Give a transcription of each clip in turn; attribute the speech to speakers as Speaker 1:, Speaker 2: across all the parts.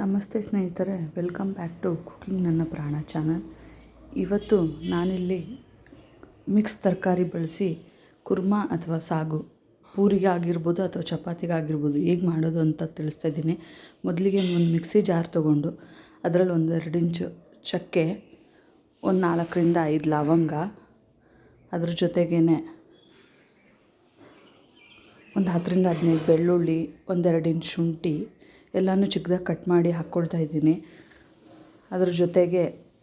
Speaker 1: ನಮಸ್ತೆ ಸ್ನೇಹಿತರೆ, welcome back to cooking ನನ್ನ ಪ್ರಾಣ ಚಾನಲ್. ಇವತ್ತು ನಾನಿಲ್ಲಿ ಮಿಕ್ಸ್ ತರಕಾರಿ ಬಳಸಿ ಕುರ್ಮಾ ಅಥವಾ ಸಾಗು, ಪೂರಿಗೆ ಆಗಿರ್ಬೋದು ಅಥವಾ ಚಪಾತಿಗೆ ಆಗಿರ್ಬೋದು ಹೇಗೆ ಮಾಡೋದು ಅಂತ ತಿಳಿಸ್ತಾ ಇದ್ದೀನಿ. ಮೊದಲಿಗೆ ಒಂದು ಮಿಕ್ಸಿ ಜಾರ್ ತೊಗೊಂಡು ಅದರಲ್ಲಿ ಒಂದೆರಡು ಇಂಚು ಚಕ್ಕೆ, ಒಂದು ನಾಲ್ಕರಿಂದ ಐದು ಲವಂಗ, ಅದ್ರ ಜೊತೆಗೇ ಒಂದು ಹತ್ತರಿಂದ ಹದಿನೈದು ಬೆಳ್ಳುಳ್ಳಿ, ಒಂದೆರಡು ಇಂಚು ಶುಂಠಿ ಎಲ್ಲನೂ ಚಿಕ್ಕದಾಗಿ ಕಟ್ ಮಾಡಿ ಹಾಕ್ಕೊಳ್ತಾ ಇದ್ದೀನಿ. ಅದ್ರ ಜೊತೆಗೆ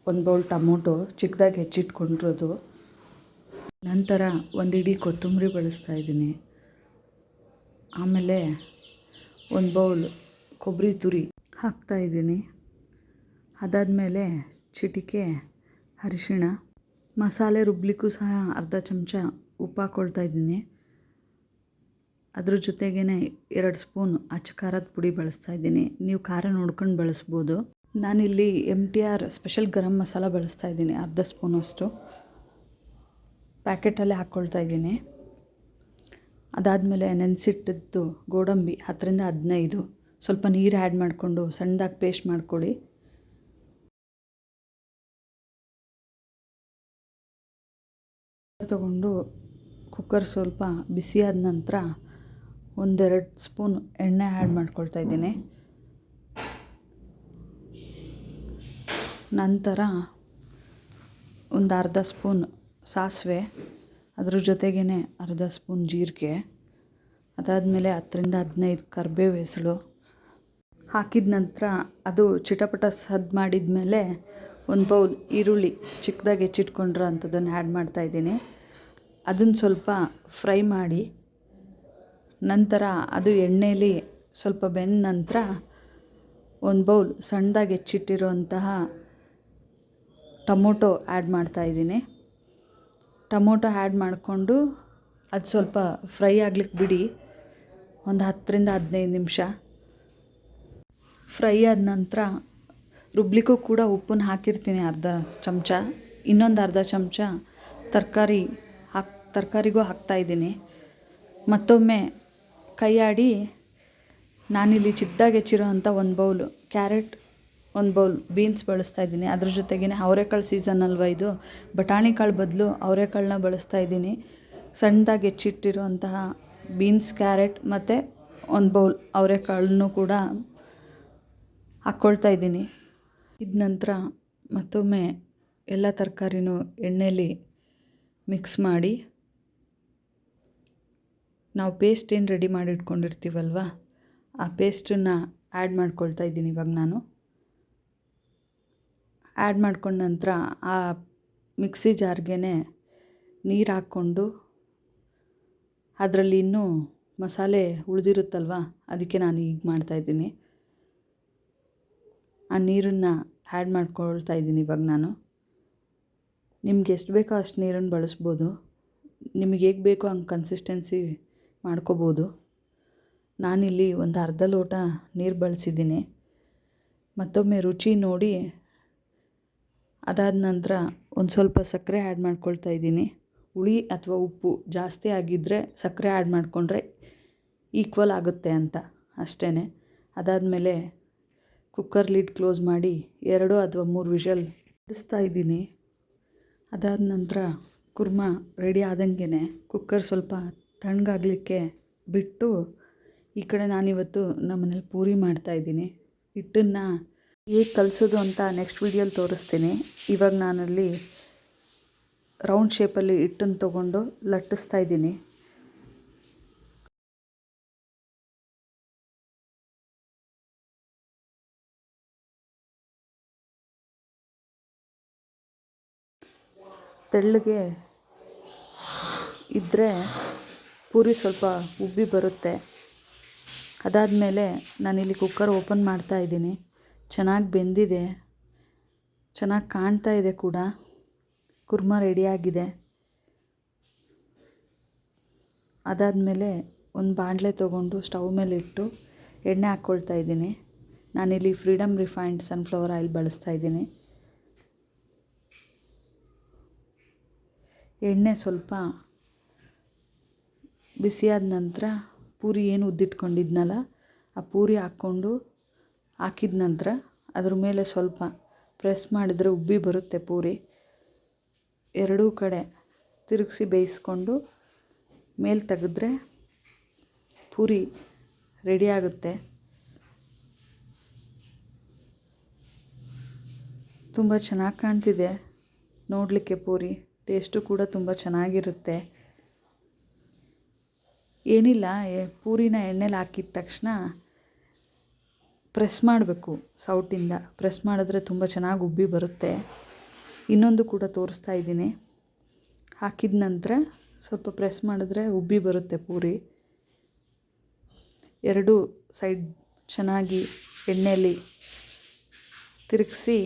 Speaker 1: ಒಂದು ಬೌಲ್ ಟೊಮೊಟೊ ಚಿಕ್ಕದಾಗಿ ಹೆಚ್ಚಿಟ್ಕೊಂಡಿರೋದು. ನಂತರ ಒಂದು ಇಡೀ ಕೊತ್ತಂಬರಿ ಬಳಸ್ತಾ ಇದ್ದೀನಿ. ಆಮೇಲೆ ಒಂದು ಬೌಲ್ ಕೊಬ್ಬರಿ ತುರಿ ಹಾಕ್ತಾ ಇದ್ದೀನಿ. ಅದಾದಮೇಲೆ ಚಿಟಿಕೆ, ಅರಿಶಿಣ, ಮಸಾಲೆ ರುಬ್ಬಲಿಕ್ಕೂ ಸಹ ಅರ್ಧ ಚಮಚ ಉಪ್ಪು ಹಾಕ್ಕೊಳ್ತಾ ಇದ್ದೀನಿ. ಅದ್ರ ಜೊತೆಗೇ ಎರಡು ಸ್ಪೂನ್ ಅಚ್ಚ ಖಾರದ ಪುಡಿ ಬಳಸ್ತಾ ಇದ್ದೀನಿ. ನೀವು ಖಾರ ನೋಡ್ಕೊಂಡು ಬಳಸ್ಬೋದು. ನಾನಿಲ್ಲಿ M T R special garam masala ಬಳಸ್ತಾ ಇದ್ದೀನಿ, ಅರ್ಧ ಸ್ಪೂನಷ್ಟು ಪ್ಯಾಕೆಟಲ್ಲೇ ಹಾಕ್ಕೊಳ್ತಾ ಇದ್ದೀನಿ. ಅದಾದಮೇಲೆ ನೆನೆಸಿಟ್ಟಿದ್ದು ಗೋಡಂಬಿ, ಹತ್ತರಿಂದ ಹದಿನೈದು. ಸ್ವಲ್ಪ ನೀರು ಆ್ಯಡ್ ಮಾಡಿಕೊಂಡು ಸಣ್ಣದಾಗಿ ಪೇಸ್ಟ್ ಮಾಡ್ಕೊಳ್ಳಿ. ತಗೊಂಡು ಕುಕ್ಕರ್ ಸ್ವಲ್ಪ ಬಿಸಿಯಾದ ನಂತರ ಒಂದೆರಡು ಸ್ಪೂನ್ ಎಣ್ಣೆ ಆ್ಯಡ್ ಮಾಡ್ಕೊಳ್ತಾ ಇದ್ದೀನಿ. ನಂತರ ಒಂದು ಅರ್ಧ ಸ್ಪೂನ್ ಸಾಸಿವೆ, ಅದ್ರ ಜೊತೆಗೇ ಅರ್ಧ ಸ್ಪೂನ್ ಜೀರಿಗೆ, ಅದಾದಮೇಲೆ ಹತ್ತರಿಂದ ಹದಿನೈದು ಕರಿಬೇವು ಹೆಸಳು ಹಾಕಿದ ನಂತರ ಅದು ಚಿಟಪಟ ಸದ್ದು ಮಾಡಿದ ಮೇಲೆ ಒಂದು ಬೌಲ್ ಈರುಳ್ಳಿ ಚಿಕ್ಕದಾಗಿ ಹೆಚ್ಚಿಟ್ಕೊಂಡಿರೋ ಅಂಥದ್ದನ್ನು ಆ್ಯಡ್ ಮಾಡ್ತಾಯಿದ್ದೀನಿ ಅದನ್ನು ಸ್ವಲ್ಪ ಫ್ರೈ ಮಾಡಿ ನಂತರ ಅದು ಎಣ್ಣೆಯಲ್ಲಿ ಸ್ವಲ್ಪ ಬೆಂದ ನಂತರ ಒಂದು ಬೌಲ್ ಸಣ್ಣದಾಗಿ ಹೆಚ್ಚಿಟ್ಟಿರುವಂತಹ ಟೊಮೊಟೊ ಆ್ಯಡ್ ಮಾಡ್ತಾಯಿದ್ದೀನಿ ಟೊಮೊಟೊ ಆ್ಯಡ್ ಮಾಡಿಕೊಂಡು ಅದು ಸ್ವಲ್ಪ ಫ್ರೈ ಆಗ್ಲಿಕ್ಕೆ ಬಿಡಿ. ಒಂದು ಹತ್ತರಿಂದ ಹದಿನೈದು ನಿಮಿಷ. ಫ್ರೈ ಆದ ನಂತರ ರುಬ್ಲಿಕ್ಕೂ ಕೂಡ ಉಪ್ಪನ್ನು ಹಾಕಿರ್ತೀನಿ ಅರ್ಧ ಚಮಚ. ಇನ್ನೊಂದು ಅರ್ಧ ಚಮಚ ತರಕಾರಿ ಹಾಕಿ, ತರಕಾರಿಗೂ ಹಾಕ್ತಾಯಿದ್ದೀನಿ ಮತ್ತೊಮ್ಮೆ ಕೈ ಆಡಿ ನಾನಿಲ್ಲಿ ಚಿಕ್ಕದಾಗಿ ಹೆಚ್ಚಿರೋ ಅಂಥ ಒಂದು ಬೌಲು ಕ್ಯಾರೆಟ್, ಒಂದು ಬೌಲ್ ಬೀನ್ಸ್ ಬಳಸ್ತಾ ಇದ್ದೀನಿ. ಅದ್ರ ಜೊತೆಗೇ ಅವರೆಕಾಳು ಸೀಸನ್ ಅಲ್ವಾ ಇದು? ಬಟಾಣಿ ಕಾಳು ಬದಲು ಅವರೆಕಾಳನ್ನ ಬಳಸ್ತಾ ಇದ್ದೀನಿ. ಸಣ್ಣದಾಗಿ ಹೆಚ್ಚಿಟ್ಟಿರುವಂತಹ ಬೀನ್ಸ್, ಕ್ಯಾರೆಟ್ ಮತ್ತು ಒಂದು ಬೌಲ್ ಅವರೆಕಾಳನ್ನು ಕೂಡ ಹಾಕ್ಕೊಳ್ತಾ ಇದ್ದೀನಿ. ಇದ ನಂತರ ಮತ್ತೊಮ್ಮೆ ಎಲ್ಲ ತರಕಾರಿನೂ ಎಣ್ಣೆಯಲ್ಲಿ ಮಿಕ್ಸ್ ಮಾಡಿ ನಾವು ಪೇಸ್ಟ್ ಏನು ರೆಡಿ ಮಾಡಿ ಇಟ್ಕೊಂಡಿರ್ತೀವಲ್ವ? ಆ ಪೇಸ್ಟನ್ನು ಆ್ಯಡ್ ಮಾಡ್ಕೊಳ್ತಾ ಇದ್ದೀನಿ ಇವಾಗ ನಾನು. ಆ್ಯಡ್ ಮಾಡ್ಕೊಂಡ ನಂತರ ಆ ಮಿಕ್ಸಿ ಜಾರ್ಗೆ ನೀರು ಹಾಕ್ಕೊಂಡು ಅದರಲ್ಲಿ ಇನ್ನೂ ಮಸಾಲೆ ಉಳಿದಿರುತ್ತಲ್ವ? ಅದಕ್ಕೆ ನಾನು ಈಗ ಮಾಡ್ತಾಯಿದ್ದೀನಿ ಆ ನೀರನ್ನು ಆ್ಯಡ್ ಮಾಡ್ಕೊಳ್ತಾ ಇದ್ದೀನಿ ಇವಾಗ ನಾನು. ನಿಮ್ಗೆ ಎಷ್ಟು ಬೇಕೋ ಅಷ್ಟು ನೀರನ್ನು ಬಳಸ್ಬೋದು. ನಿಮಗೆ ಹೇಗೆ ಬೇಕೋ ಹಂಗೆ ಕನ್ಸಿಸ್ಟೆನ್ಸಿ ಮಾಡ್ಕೋಬೋದು. ನಾನಿಲ್ಲಿ ಒಂದು ಅರ್ಧ ಲೋಟ ನೀರು ಬಳಸಿದ್ದೀನಿ. ಮತ್ತೊಮ್ಮೆ ರುಚಿ ನೋಡಿ. ಅದಾದ ನಂತರ ಒಂದು ಸ್ವಲ್ಪ ಸಕ್ಕರೆ ಆ್ಯಡ್ ಮಾಡ್ಕೊಳ್ತಾ ಇದ್ದೀನಿ. ಹುಳಿ ಅಥವಾ ಉಪ್ಪು ಜಾಸ್ತಿ ಆಗಿದ್ದರೆ ಸಕ್ಕರೆ ಆ್ಯಡ್ ಮಾಡಿಕೊಂಡ್ರೆ ಈಕ್ವಲ್ ಆಗುತ್ತೆ ಅಂತ ಅಷ್ಟೇ ಅದಾದಮೇಲೆ ಕುಕ್ಕರ್ ಲಿಡ್ ಕ್ಲೋಸ್ ಮಾಡಿ ಎರಡು ಅಥವಾ ಮೂರು ವಿಷಲ್ ಬಿಡಿಸ್ತಾ ಇದ್ದೀನಿ. ಅದಾದ ನಂತರ ಕುರ್ಮಾ ರೆಡಿ ಆದಂಗೆ ಕುಕ್ಕರ್ ಸ್ವಲ್ಪ ತಣ್ಣಗಾಗಲಿಕ್ಕೆ ಬಿಟ್ಟು ಈ ಕಡೆ ನಾನಿವತ್ತು ನಮ್ಮನೇಲಿ ಪೂರಿ ಮಾಡ್ತಾಯಿದ್ದೀನಿ ಹಿಟ್ಟನ್ನು ಹೇಗೆ ಕಲಿಸೋದು ಅಂತ ನೆಕ್ಸ್ಟ್ ವೀಡಿಯೋಲಿ ತೋರಿಸ್ತೀನಿ. ಇವಾಗ ನಾನಲ್ಲಿ ರೌಂಡ್ ಶೇಪಲ್ಲಿ ಹಿಟ್ಟನ್ನು ತೊಗೊಂಡು ಲಟ್ಟಿಸ್ತಾ ಇದ್ದೀನಿ. ತೆಳ್ಳಗೆ ಇದ್ದರೆ ಪೂರಿ ಸ್ವಲ್ಪ ಉಬ್ಬಿ ಬರುತ್ತೆ. ಅದಾದಮೇಲೆ ನಾನಿಲ್ಲಿ ಕುಕ್ಕರ್ ಓಪನ್ ಮಾಡ್ತಾ ಇದ್ದೀನಿ. ಚೆನ್ನಾಗಿ ಬೆಂದಿದೆ. ಚೆನ್ನಾಗಿ ಕಾಣ್ತಾ ಇದೆ ಕೂಡ. ಕುರ್ಮಾ ರೆಡಿಯಾಗಿದೆ ಅದಾದಮೇಲೆ ಒಂದು ಬಾಣಲೆ ತೊಗೊಂಡು ಸ್ಟವ್ ಮೇಲೆ ಇಟ್ಟು ಎಣ್ಣೆ ಹಾಕ್ಕೊಳ್ತಾ ಇದ್ದೀನಿ. ನಾನಿಲ್ಲಿ ಫ್ರೀಡಮ್ ರಿಫೈನ್ಡ್ ಸನ್ಫ್ಲವರ್ ಆಯಿಲ್ ಬಳಸ್ತಾ ಇದ್ದೀನಿ. ಎಣ್ಣೆ ಸ್ವಲ್ಪ ಬಿಸಿಯಾದ ನಂತರ ಪೂರಿ ಏನು ಉದ್ದಿಟ್ಕೊಂಡಿದ್ನಲ್ಲ, ಆ ಪೂರಿ ಹಾಕ್ಕೊಂಡು ಹಾಕಿದ ನಂತರ ಅದ್ರ ಮೇಲೆ ಸ್ವಲ್ಪ ಪ್ರೆಸ್ ಮಾಡಿದರೆ ಉಬ್ಬಿ ಬರುತ್ತೆ ಪೂರಿ. ಎರಡೂ ಕಡೆ ತಿರುಗಿಸಿ ಬೇಯಿಸ್ಕೊಂಡು ಮೇಲೆ ತೆಗೆದ್ರೆ ಪೂರಿ ರೆಡಿ ಆಗುತ್ತೆ. ತುಂಬ ಚೆನ್ನಾಗಿ ಕಾಣ್ತಿದೆ ನೋಡಲಿಕ್ಕೆ ಪೂರಿ. ಟೇಸ್ಟು ಕೂಡ ತುಂಬ ಚೆನ್ನಾಗಿರುತ್ತೆ. ಏನಿಲ್ಲ ಪೂರಿನ ಎಣ್ಣೆಲಿ ಹಾಕಿದ ತಕ್ಷಣ ಪ್ರೆಸ್ ಮಾಡಬೇಕು ಸೌಟಿಂದ. ಪ್ರೆಸ್ ಮಾಡಿದ್ರೆ ತುಂಬ ಚೆನ್ನಾಗಿ ಉಬ್ಬಿ ಬರುತ್ತೆ. ಇನ್ನೊಂದು ಕೂಡ ತೋರಿಸ್ತಾ ಇದ್ದೀನಿ. ಹಾಕಿದ ನಂತರ ಸ್ವಲ್ಪ ಪ್ರೆಸ್ ಮಾಡಿದ್ರೆ ಉಬ್ಬಿ ಬರುತ್ತೆ ಪೂರಿ. ಎರಡು ಸೈಡ್ ಚೆನ್ನಾಗಿ ಎಣ್ಣೆಯಲ್ಲಿ ತಿರುಗಿಸಿ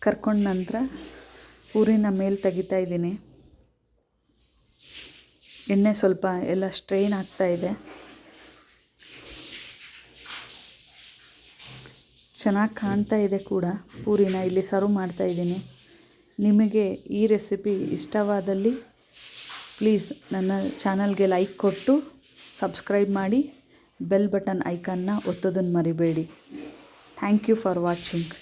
Speaker 1: ಕರ್ಕೊಂಡ ನಂತರ ಪೂರಿನ ಮೇಲೆ ತೆಗಿತಾ ಇದ್ದೀನಿ. ಎಣ್ಣೆ ಸ್ವಲ್ಪ ಎಲ್ಲ ಸ್ಟ್ರೈನ್ ಆಗ್ತಾ ಇದೆ. ಚೆನ್ನಾಗಿ ಕಾಣ್ತಾ ಇದೆ ಕೂಡ ಪೂರಿನ, ಇಲ್ಲಿ ಸರ್ವ್ ಮಾಡ್ತಾ ಇದ್ದೀನಿ. ನಿಮಗೆ ಈ ರೆಸಿಪಿ ಇಷ್ಟವಾದಲ್ಲಿ ಪ್ಲೀಸ್ ನನ್ನ ಚಾನಲ್ಗೆ ಲೈಕ್ ಕೊಟ್ಟು ಸಬ್ಸ್ಕ್ರೈಬ್ ಮಾಡಿ, ಬೆಲ್ ಬಟನ್ ಐಕನ್ನ ಒತ್ತೋದನ್ನು ಮರಿಬೇಡಿ. Thank you for watching.